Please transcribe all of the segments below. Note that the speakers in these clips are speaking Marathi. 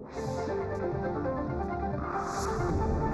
Thank you.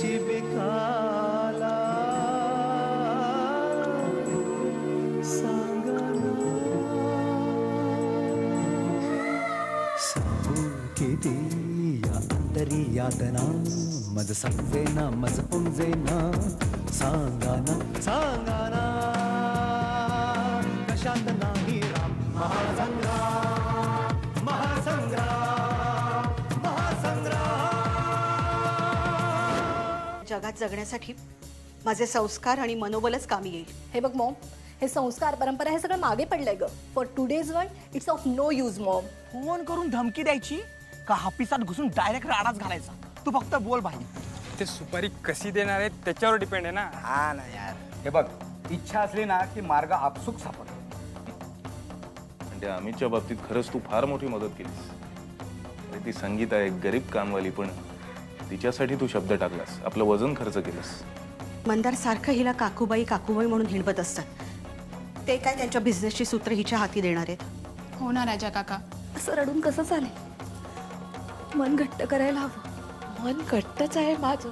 नशिबिकाला सांगू किती या अंतरी यातना मज संवेना मज उमजेना सांगाना सांगाना। कशात नाही राम महासंग्राम जगात जगण्यासाठी माझे संस्कार आणि मनोबलच कामी येईल. हे बघ मॉम हे संस्कार परंपरा हे सगळं मागे पडलंय ग. For today's world it's of no use mom. Phone करून धमकी द्यायची का हापिसात घुसून डायरेक्ट राडाच घालायचा? तू फक्त बोल भाई ते सुपारी कशी देणार आहेत त्याच्यावर डिपेंड आहे ना. हा ना यार. हे बघ इच्छा असली ना की मार्ग आपसुक सापडतो आणि त्या अमितच्या बाबतीत खरंच तू फार मोठी मदत केलीस. अरे ती संगीत आहे गरीब कामवाली पण. तिच्यासाठी तू शब्द टाकलास. आपलं वजन खर्च केलंस. मंदार सारखं हिला काकूबाई काकूबाई म्हणून हिणवत असतात. ते काय त्यांच्या बिझनेसची सूत्र हिच्या हाती देणार आहेत? हो ना राजा काका. असं रडून कसं चालेल? मन घट्ट करायला हवं. मन घट्टच आहे माझं.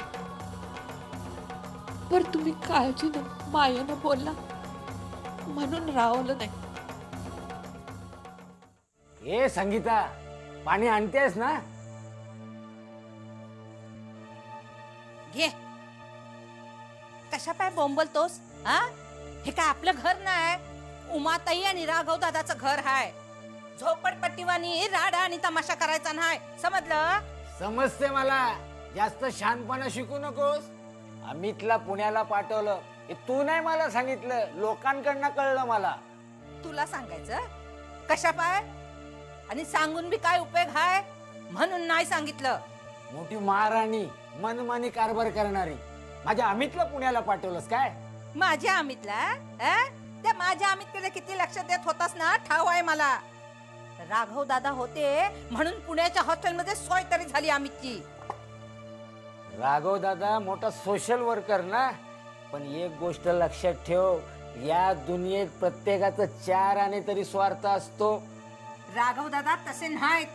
पर तुम्ही काळजीनं मायेनं बोलला. म्हणून रावलं नाही. ए संगीता पाणी आणतेस ना? घे. कशा पाय बोंबलतोस हा? हे काय आपलं घर नाही उमाताई आणि राघव दादाचं घर हाय. झोपडपट्टीवानी राडा आणि तमाशा करायचा नाही समजलं? समजते मला. जास्त शहाणपणा शिकू नकोस. अमितला पुण्याला पाठवलं. हे तू नाही मला सांगितलं. लोकांकडनं कळलं मला. तुला सांगायचं? कशा पाय? आणि सांगून बी काय उपयोग हाय? म्हणून नाही सांगितलं. मोठी महाराणी. मनमानी कारभार करणारी. माझ्या अमितला पुण्याला पाठवलंस काय? माझ्या अमितला? अ? त्या माझ्या अमितकडे किती लक्ष देत होतास ना? ठाव आहे मला. राघव दादा होते म्हणून पुण्याच्या हॉस्टेलमध्ये सोय तरी झाली अमितची. राघव दादा मोठा सोशल वर्कर ना? पण एक गोष्ट लक्षात ठेव या दुनियेत प्रत्येकाचं चार आणि तरी स्वार्थ असतो. राघव दादा तसे नाहीत.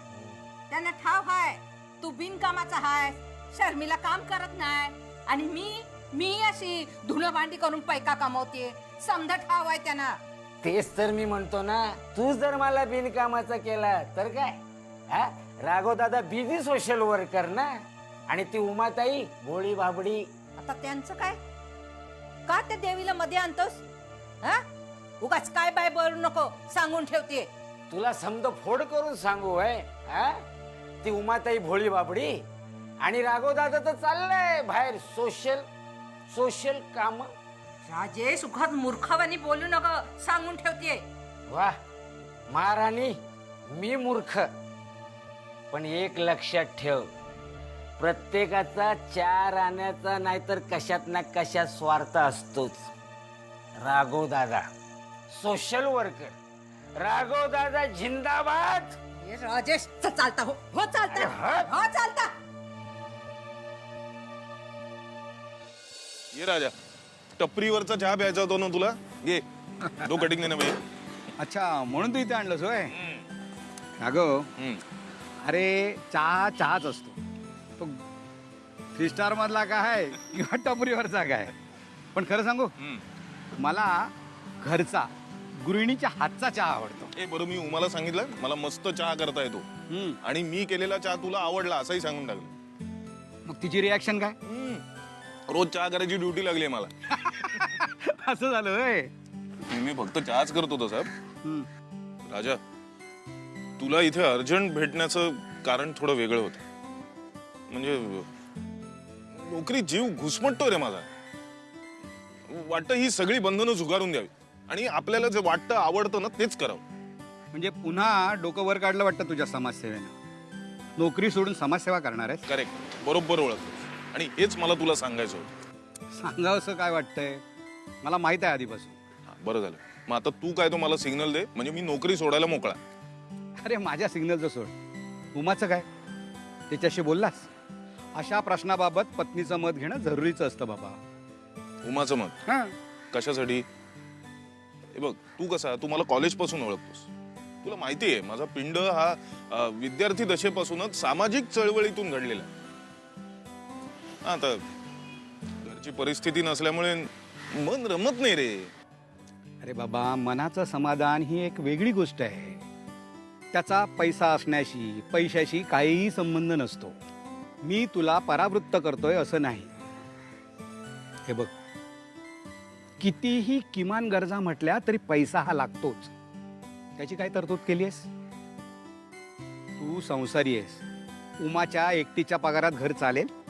त्यांना ठाव हाय तू बिनकामाचा हाय. शर्मीला काम करत नाही. आणि मी मी अशी धुणं भांडी करून पैका कमवते समजा ठाव आहे त्यांना. तेच तर मी म्हणतो ना तू जर मला बिनकामाचा केला तर काय? हा? राघव दादा बिझी सोशल वर्कर ना? आणि ती उमाताई भोळी बाबडी आता त्यांचं काय? का त्या देवीला मध्ये आणतोस? हा? उगाच काय बाय बोलू नको सांगून ठेवते तुला समद फोड करून सांगू आहे हा? ती उमाताई भोळी बाबडी आणि राघव दादा तर चाललंय बाहेर. सोशल सोशल काम. राजेश उगाच मूर्खावानी बोलू नको सांगून ठेवते वा महाराणी मी मूर्ख. पण एक लक्षात ठेव प्रत्येकाचा चार आण्याचा नाहीतर कशात ना कशात स्वार्थ असतोच. राघव दादा सोशल वर्कर राघव दादा जिंदाबाद. हे राजेश च- चालता हो. हो चालता. हो चालता. ये राजा टपरीवरचा चहा प्यायचा होता ना तुला? ये दो कटिंग देना भाई अच्छा म्हणून तू इथे आणलंस होय? राघव हम्म. अरे चहा चहाच असतो. तो थ्री स्टार मधला काय किंवा टपरीवरचा काय पण खरं सांगू. मला घरचा गृहिणीच्या हातचा चहा आवडतो. ए बरं मी उमाला सांगितलं मला मस्त चहा करता येतो. आणि मी केलेला चहा तुला आवडला असंही सांगून टाकलं. मग तिची रिॲक्शन काय. रोज चहा करायची ड्युटी लागली आहे मला. असं झालं होय? मी फक्त चहाच करत होतो साहेब. राजा तुला इथे अर्जंट भेटण्याचं कारण थोडं वेगळं होतं. म्हणजे नोकरी जीव घुसमटतोय रे माझा. वाटतं ही सगळी बंधनं झुगारून द्यावी. आणि आपल्याला जे वाटतं आवडतं ना तेच करावं. म्हणजे पुन्हा डोकं वर काढलं वाटतं तुझ्या समाजसेवेनं. नोकरी सोडून समाजसेवा करणार आहेस? करेक्ट बरोबर ओळखलं. आणि हेच मला तुला सांगायचं होतं. सांगावंसं काय वाटतंय? मला माहीत आहे आधीपासून. हा, बरं झालं. मग आता तू काय तो मला सिग्नल दे म्हणजे मी नोकरी सोडायला मोकळा. अरे माझ्या सिग्नलचं सोड. उमाचं काय? त्याच्याशी बोललास? अशा प्रश्नाबाबत पत्नीचं मत घेणं जरुरीचं असतं बाबा. उमाचं मत? हां. कशासाठी? हे बघ तू कसा तू मला कॉलेजपासून ओळखतोस. तुला माहिती आहे माझा पिंड हा अ, विद्यार्थी दशेपासूनच सामाजिक चळवळीतून घडलेला आहे. आता घरची परिस्थिती नसल्यामुळे मन रमत नाही रे. अरे बाबा मनाचं समाधान ही एक वेगळी गोष्ट आहे. त्याचा पैसा असण्याशी पैशाशी काहीही संबंध नसतो. मी तुला परावृत्त करतोय असं नाही. हे बघ कितीही किमान गरजा म्हटल्या तरी पैसा हा लागतोच. त्याची काय तरतूद केली आहेस? तू संसारी आहेस. उमाच्या एकटीच्या पगारात घर चालेल?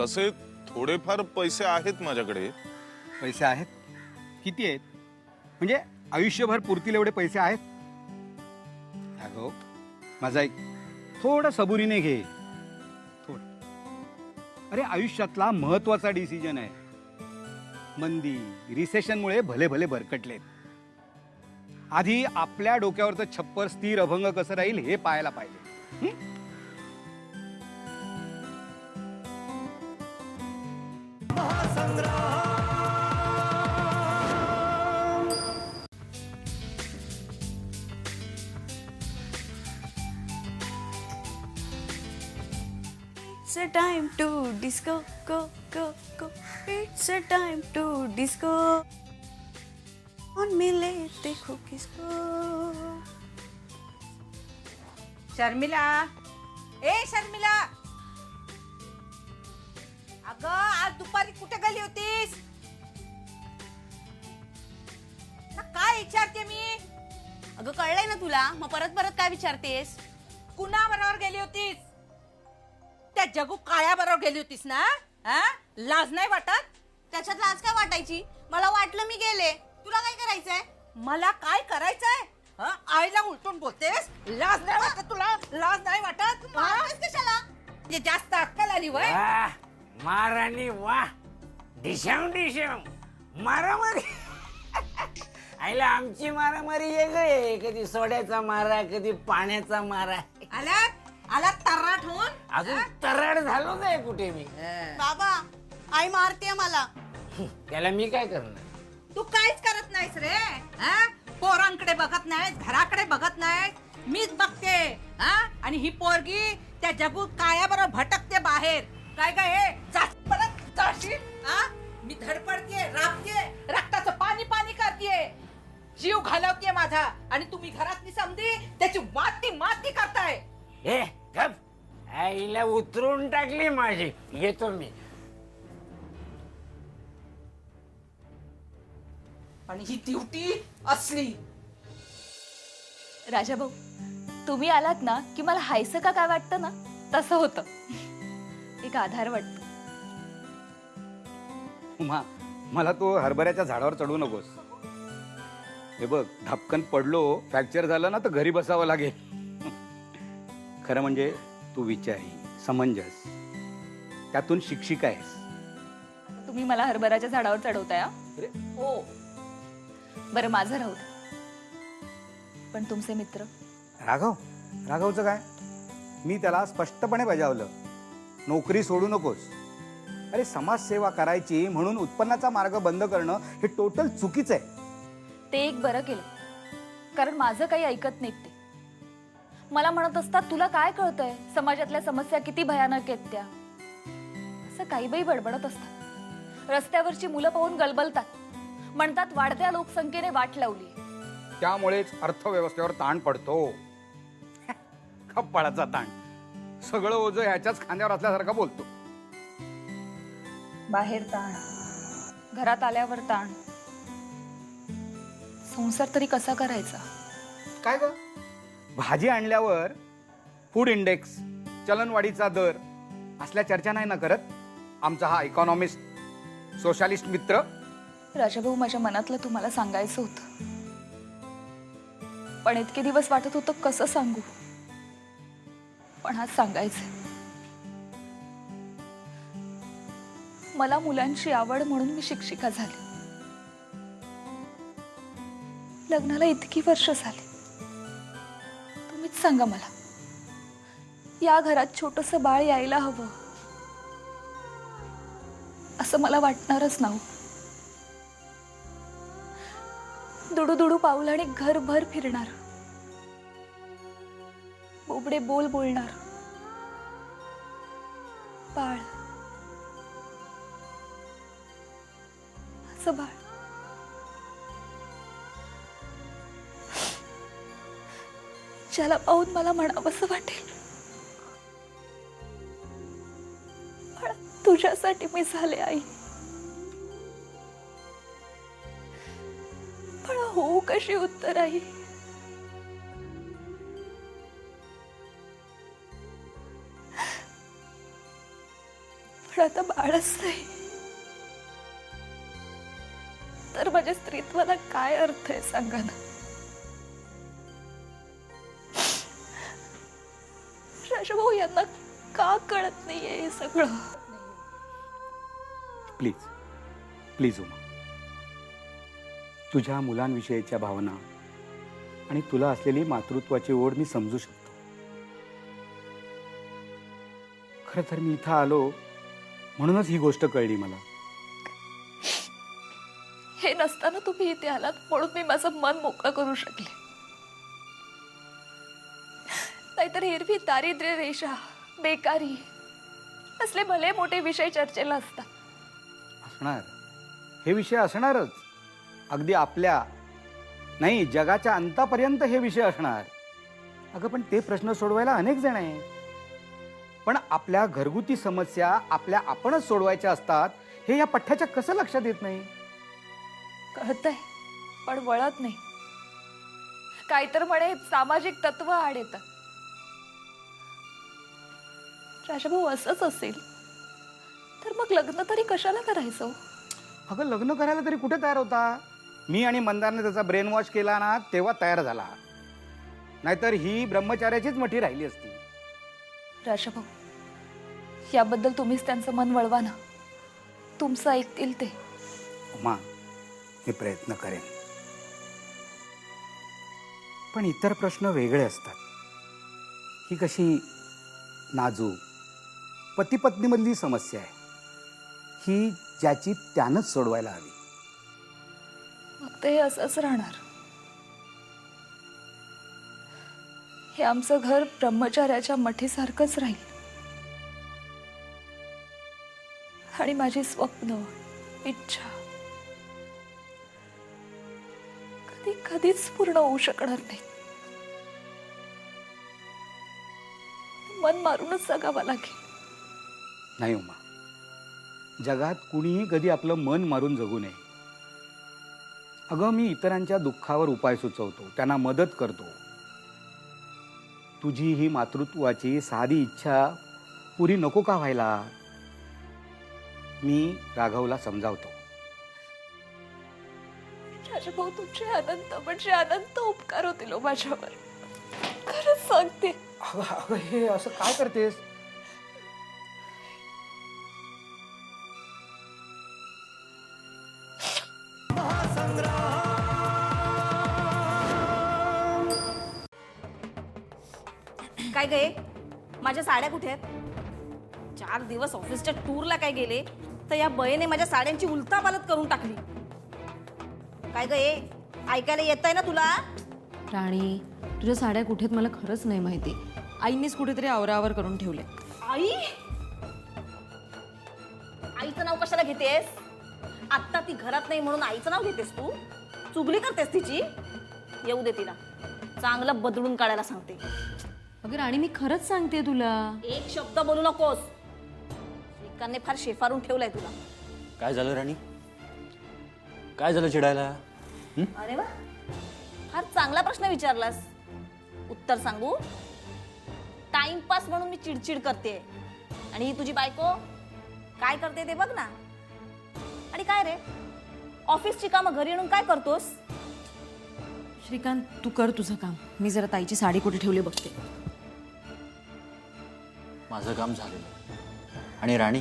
तसे थोडेफार पैसे आहेत माझ्याकडे. पैसे आहेत? किती आहेत? म्हणजे आयुष्यभर पुरतील एवढे पैसे आहेत? अगो माझा एक थोडं सबुरीने घे. थोडं. अरे आयुष्यातला महत्त्वाचा डिसिजन आहे. मंदी रिसेशनमुळे भले भले भरकटलेत आधी आपल्या डोक्यावरचं छप्पर स्थिर अभंग कसं राहील हे पाहायला पाहिजे. It's a time to disco, go, go, go. It's a time to disco. On मिले देखो किसको शर्मिला ए शर्मिला अगं आज दुपारी कुठे गेली होतीस? ना काय विचारते मी? अगं कळलंय ना तुला. मग परत परत काय विचारतेस? कुणा बरोबर गेली होतीस? त्या जगू काळ्या बरोबर गेली होतीस ना? हा? लाज नाही वाटत? त्याच्यात लाज काय वाटायची? मला वाटलं मी गेले. तुला काय करायचंय? मला काय करायचंय? हं? आईला उलटून बोलतेस? लाज नाही वाटत तुला? लाज नाही वाटत? हं? मारतेस कशाला? म्हणजे जास्त अक्कल आली वय? महाराणी वा. डिशाम डिशाम मारामारी. आईला आमची मारामारी वेगळी आहे. कधी सोड्याचा मारा कधी पाण्याचा मारा. आला आला तर्राट होऊन? अजून तराड झालो नाही कुठे मी. बाबा आई मारते मला. त्याला मी काय करणार? तू काहीच करत नाहीस रे. हा? पोरांकडे बघत नाहीस घराकडे बघत नाहीस. मीच बघते. हा? आणि ही पोरगी त्या जगू काया बरोबर भटकते बाहेर. काय काय हे? परत जाशील? हा मी धडपडते राबते रक्ताचं पाणी पाणी करते जीव घालवते माझा. आणि तुम्ही घरात समधी त्याची माती माती करताय. हे गप. आईला उतरून टाकली माझी. येतो मी. आणि ही ड्युटी असली. राजाभाऊ तुम्ही आलात ना की मला हायसं का काय वाटतं ना? तसं होतं. एक आधार वाटतो उमा मला तो हरभऱ्याच्या झाडावर चढवू नकोस. हे बघ धपकन पडलो फ्रॅक्चर झालं ना तर घरी बसावं लागेल. खरं म्हणजे तू विचारी समंजस. त्यातून शिक्षिका आहेस. तुम्ही मला हरभराच्या झाडावर चढवताय हा? हो. बरं माझं राहू दे. पण तुमचे मित्र? राघव? राघवचं काय? मी त्याला स्पष्टपणे बजावलं. नोकरी सोडू नकोस. अरे समाजसेवा करायची म्हणून उत्पन्नाचा मार्ग बंद करणं हे टोटल चुकीचं आहे. ते एक बरं केलं. कारण माझं काही ऐकत नाहीत ते. मला म्हणत असतात तुला काय कळतंय? समाजातल्या समस्या किती भयानक आहेत त्या. असं काही बाई बडबडत असतात. रस्त्यावरची मुलं पाहून गलबलतात. म्हणतात वाढत्या लोकसंख्येने वाट लावली. त्यामुळेच अर्थव्यवस्थेवर ताण पडतो. कप्पाळाचा ताण. सगळं ओझं ह्याच्याच खांद्यावर असल्यासारखं बोलतो. बाहेर ताण. घरात आल्यावर ताण. संसार तरी कसा करायचा? काय ग? भाजी आणल्यावर फूड इंडेक्स चलनवाढीचा दर असल्या चर्चा नाही ना करत? आमचा हा इकॉनॉमिस्ट सोशालिस्ट मित्र. राजाभाऊ माझ्या मनातलं तुम्हाला सांगायचं होतं. पण इतके दिवस वाटत होतं कसं सांगू? पण आज सांगायचं मला मुलांची आवड म्हणून मी शिक्षिका झाले. लग्नाला इतकी वर्ष झाली. तुम्हीच सांगा मला या घरात छोटस बाळ यायला हवं? असं मला वाटणारच नाव दुडू दुडू पाऊल आणि घरभर फिरणार. बोबडे बोल बोलणार. बाळ. असं बाळ. ज्याला पाहून मला म्हणावंसं वाटेल. तुझ्यासाठी मी झाले आई. पण हो कशी उत्तर आई? आता बाळच नाही. तर माझ्या स्त्रीत्वाला काय अर्थ आहे सांगा ना? राजाभाऊ यांना का कळत नाहीये हे सगळं? Please please Uma. तुझ्या मुलांविषयीच्या भावना आणि तुला असलेली मातृत्वाची ओढ मी समजू शकतो. खरं तर मी इथं आलो म्हणूनच ही गोष्ट कळली मला. हे नसताना तुम्ही इथे आलात म्हणून मी माझं मन मोकळं करू शकले. नाहीतर एरवी दारिद्र्य रेषा बेकारी असले भले मोठे विषय चर्चेला असतात. असणार. हे विषय असणारच. अगदी आपल्या नाही जगाच्या अंतापर्यंत हे विषय असणार. अगं पण ते प्रश्न सोडवायला अनेक जण आहे पण आपल्या घरगुती समस्या आपल्या आपणच सोडवायच्या असतात हे या पठ्ठ्याच्या कसं लक्षात येत नाही? कळतंय पण वळत नाही. काय तर म्हणे सामाजिक तत्व आड येतात राजाभाऊ असंच असेल तर मग लग्न तरी कशाला करायचं? अगं लग्न करायला तरी कुठे तयार होता? मी आणि मंदारने त्याचा ब्रेन वॉश केला ना तेव्हा तयार झाला. नाहीतर ही ब्रह्मचार्याचीच मठी राहिली असती. राजाभाऊ याबद्दल तुम्हीच त्यांचं मन वळवा ना. तुमचं ऐकतील ते. उमा मी प्रयत्न करेन. पण इतर प्रश्न वेगळे असतात. ही कशी नाजूक पती पत्नीमधली समस्या आहे. ही ज्याची त्यानंच सोडवायला हवी. मग ते असंच राहणार. हे आमचं घर ब्रह्मचार्याच्या मठीसारखंच राहील. आणि माझी स्वप्न इच्छा कधी कधीच पूर्ण होऊ शकणार नाही. मन मारूनच जगावं लागेल. नाही उमा. जगात कुणीही कधी आपलं मन मारून जगू नये. अगं मी इतरांच्या दुःखावर उपाय सुचवतो त्यांना मदत करतो. तुझी ही मातृत्वाची साधी इच्छा पुरी नको का व्हायला? मी राघवला समजावतो. तुमचे अनंत म्हणजे अनंत उपकार होतील हो माझ्यावर. खरंच सांगते. अगं अगं हे असं काय करतेस? गे माझ्या साड्या कुठे आहेत? चार दिवस ऑफिसच्या टूरला काय गेले तर या बयेने माझ्या साड्यांची उलतापालत करून टाकली. काय गे ऐकायला येत आहे ना तुला? राणी तुझ्या साड्या कुठेत मला खरंच नाही माहिती. आईनेच कुठेतरी आवरावर करून ठेवले. आई? आईचं नाव कशाला घेतेस? आत्ता ती घरात नाही म्हणून आईचं नाव घेतेस तू? चुगली करतेस तिची? येऊ दे तिला. चांगलं बदलून काढायला सांगते. अगं राणी मी खरंच सांगते तुला. एक शब्द बोलू नकोस. श्रीकांतने फार शेफारून ठेवलाय तुला. काय झालं राणी? काय झालं चिडायला? अरे वा. फार चांगला प्रश्न विचारलास. उत्तर सांगू? टाइमपास म्हणून मी चिडचिड करते आणि ही तुझी बायको काय करते ते बघ ना. आणि काय रे? ऑफिसची कामं घरी आणून काय करतोस? श्रीकांत तू कर तुझं काम. मी जरा ताईची साडी कुठे ठेवली बघते. माझं काम झालेलं आणि राणी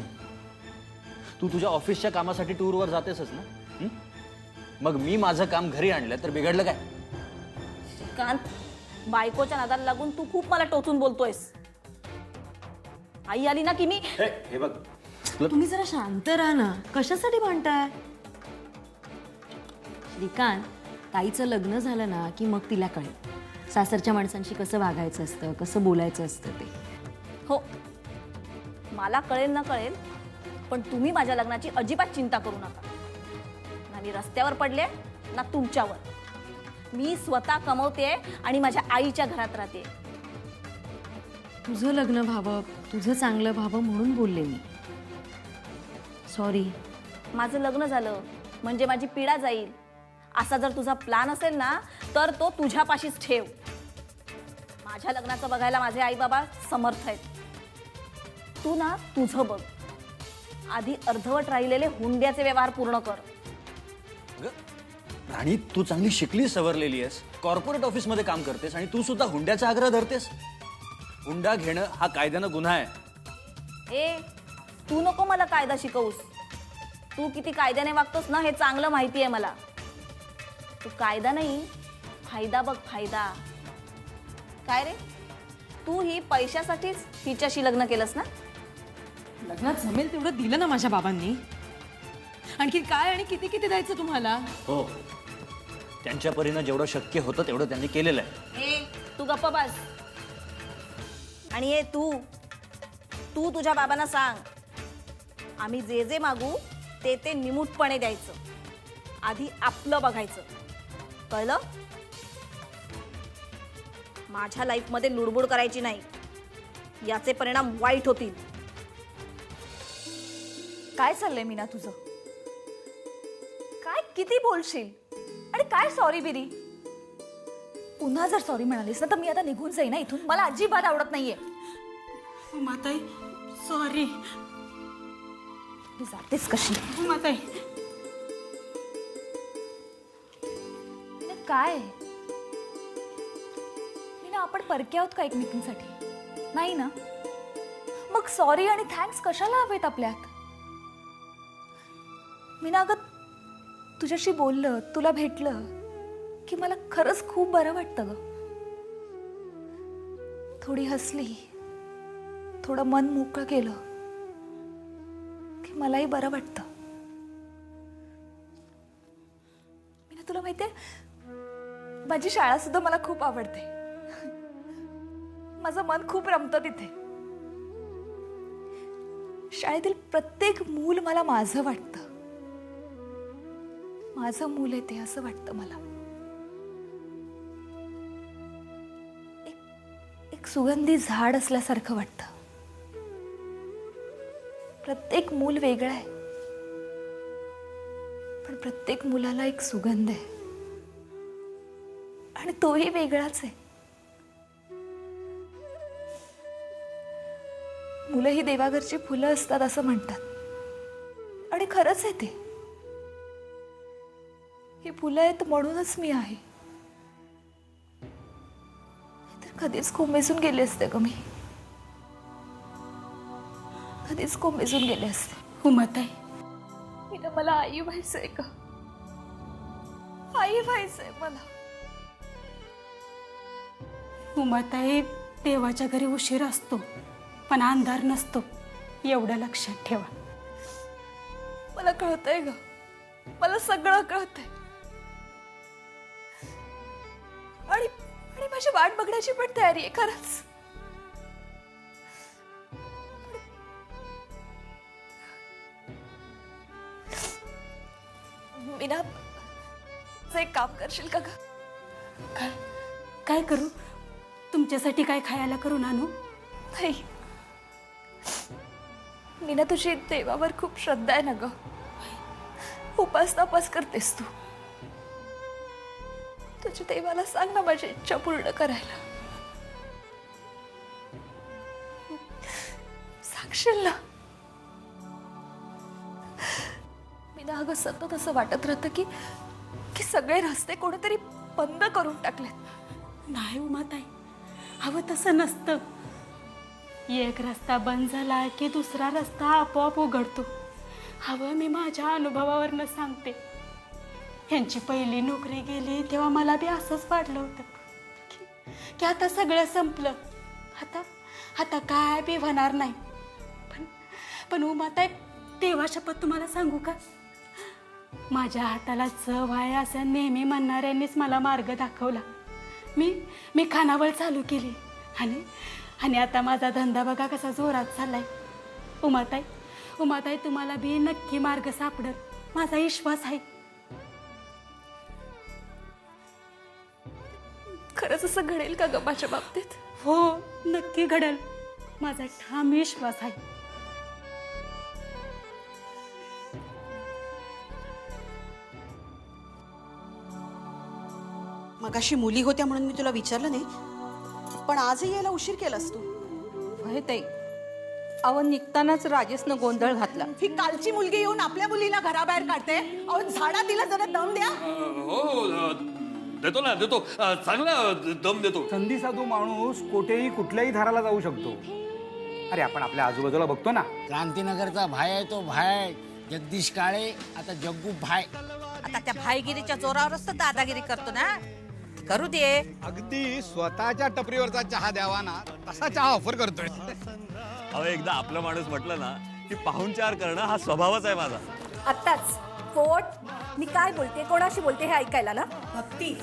तू तुझ्या ऑफिसच्या कामासाठी टूरवर जातेसच ना? हं? मग मी माझं काम घरी आणलं तर बिघडलं काय? कांत बायकोच्या नादाला लागून तू खूप मला टोचून बोलतोयस. आई आली ना की मी? हे हे बघ. तुम्ही जरा शांत राहा ना. कशासाठी भांडताय? श्रीकांत ताईचं लग्न झालं ना की मग तिला कळेल. सासरच्या माणसांशी कसं वागायचं असतं कसं बोलायचं असतं ते. हो मला कळेल ना कळेल पण तुम्ही माझ्या लग्नाची अजिबात चिंता करू नका. ना मी रस्त्यावर पडले ना तुमच्यावर. मी स्वतः कमवते आणि माझ्या आईच्या घरात राहते. तुझं लग्न व्हावं तुझं चांगलं व्हावं म्हणून बोलले मी. सॉरी माझं लग्न झालं म्हणजे माझी पिढा जाईल. असा जर तुझा प्लान असेल ना तर तो तुझ्यापाशीच ठेव. माझ्या लग्नाचं बघायला माझे आई बाबा समर्थ आहेत. तू ना तुझं बघ. आधी अर्धवट राहिलेले हुंड्याचे व्यवहार पूर्ण कर. राणी तू चांगली शिकली सवरलेली आहेस. कॉर्पोरेट ऑफिसमध्ये काम करतेस आणि तू सुद्धा हुंड्याचा आग्रह धरतेस. हुंडा घेणं हा कायद्यानं गुन्हा आहे. ए तू नको मला कायदा शिकवूस. तू किती कायद्याने वागतोस ना हे चांगलं माहिती आहे मला. तू कायदा नाही फायदा बघ फायदा. काय रे? तू ही पैशासाठीच हिच्याशी लग्न केलंस ना? लग्नात जमेल तेवढं दिलं ना माझ्या बाबांनी. आणखी काय आणि किती किती द्यायचं तुम्हाला? हो. त्यांच्या परीनं जेवढं शक्य होतं तेवढं त्यांनी केलेलं आहे. ए तू गप्प बस. आणि ए तू. तू तुझ्या बाबांना सांग. आम्ही जे जे मागू ते ते निमूटपणे द्यायचं. आधी आपलं बघायचं. कळलं? माझ्या लाईफमध्ये लुडबुड करायची नाही. याचे परिणाम वाईट होतील. काय चाललंय मीना तुझं? काय किती बोलशील? आणि काय सॉरी बिरी पुन्हा जर सॉरी म्हणालीस ना तर मी आता निघून जाईन ना इथून. मला अजिबात आवडत नाहीये. माताई सॉरी जातेस कशी. माताई. मीना, काय? मीना आपण परके आहोत का एकमेकींसाठी? नाही ना? मग सॉरी आणि थँक्स कशाला हवेत आपल्यात? मी ना अगं तुझ्याशी बोललं तुला भेटलं की मला खरंच खूप बरं वाटतं ग. थोडी हसली थोडं मन मोकळं केलं की मलाही बरं वाटतं. मीना तुला माहितीये माझी शाळा सुद्धा मला खूप आवडते. माझं मन खूप रमतं तिथे. शाळेतील प्रत्येक मूल मला माझं वाटतं. माझं मूल आहे ते असं वाटतं मला. एक- एक सुगंधी झाड असल्यासारखं वाटतं. प्रत्येक मूल वेगळं आहे. पण प्रत्येक मुलाला एक सुगंध आहे. आणि तोही वेगळाच आहे. मुलं ही देवाघरची फुलं असतात असं म्हणतात. आणि खरंच आहे ते. ही फुलं आहेत म्हणूनच मी आहे. तर कधीच कोमेजून गेले असते ग मी. कधीच कोमेजून गेले असते. उमाताई मी ना मला आई व्हायचंय का आई व्हायचंय मला. उमाताई देवाच्या घरी उशीर असतो पण अंधार नसतो. एवढं लक्षात ठेवा. मला कळतंय ग. मला सगळं कळतंय. माझी वाट बघण्याची पण तयारी आहे खरंच. मीना एक काम करशील का ग? काय? काय करू? तुमच्यासाठी काय खायला करून आणू नाही. मीना तुझी देवावर खूप श्रद्धा आहे ना ग. उपास तापास करतेस तू. तुझ्या देवाला सांग ना माझी इच्छा पूर्ण करायला. सांगशील ना? मी ना अगं सतत असं वाटत राहतं की की सगळे रस्ते कोणीतरी बंद करून टाकलेत. नाही उमाताई हवं तसं नसतं. एक रस्ता बंद झाला की दुसरा रस्ता आपोआप उघडतो. हवं मी माझ्या अनुभवावरनं सांगते. ह्यांची पहिली नोकरी गेली तेव्हा मला बी असंच वाटलं होतं. की- की आता सगळं संपलं. आता आता काय बी होणार नाही. पण पण उमाताई तेव्हा शपथ तुम्हाला सांगू का? माझ्या हाताला चव आहे असं नेहमी म्हणणाऱ्यांनीच मला मार्ग दाखवला. मी मी खानावळ चालू केली. आणि आणि आता माझा धंदा बघा कसा जोरात चाललाय. उमाताई उमाताई तुम्हाला बी नक्की मार्ग सापडत माझा विश्वास आहे. खरंच असं घडेल का ग माझ्या बाबतीत? हो नक्की घडल. माझा ठाम विश्वास आहे. मगाशी मुली होत्या म्हणून मी तुला विचारलं नाही पण आजही यायला उशीर केलास तू. होय ताई. अहो निघतानाच राजेशनं गोंधळ घातला. ही कालची मुलगी येऊन आपल्या मुलीला घराबाहेर काढते. अहो झाडा तिला जरा दम द्या. हो देतो ना देतो. अ, चांगला दम देतो. संधी साधू माणूस कुठेही कुठल्याही धाराला जाऊ शकतो. अरे आपण आपल्या आजूबाजूला बघतो ना. क्रांतीनगरचा भाई आहे तो भाय जगदीश काळे आता जग्गू भाय आता त्या भाईगिरीच्या जोरावरच तर दादागिरी करतो ना. करू दे. अगदी स्वतःच्या टपरीवरचा चहा द्यावा ना तसा चहा ऑफर करतोय. अहो एकदा आपला माणूस म्हटलं ना की पाहुणचार करणं हा स्वभावच आहे माझा. आत्ताच पोट मी काय बोलते? कोणाशी बोलते हे ऐकायला ना? Bhakti.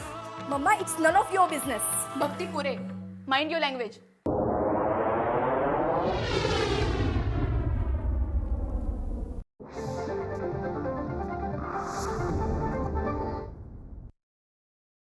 Mamma it's none of your business Bhakti पुरे. Mind your language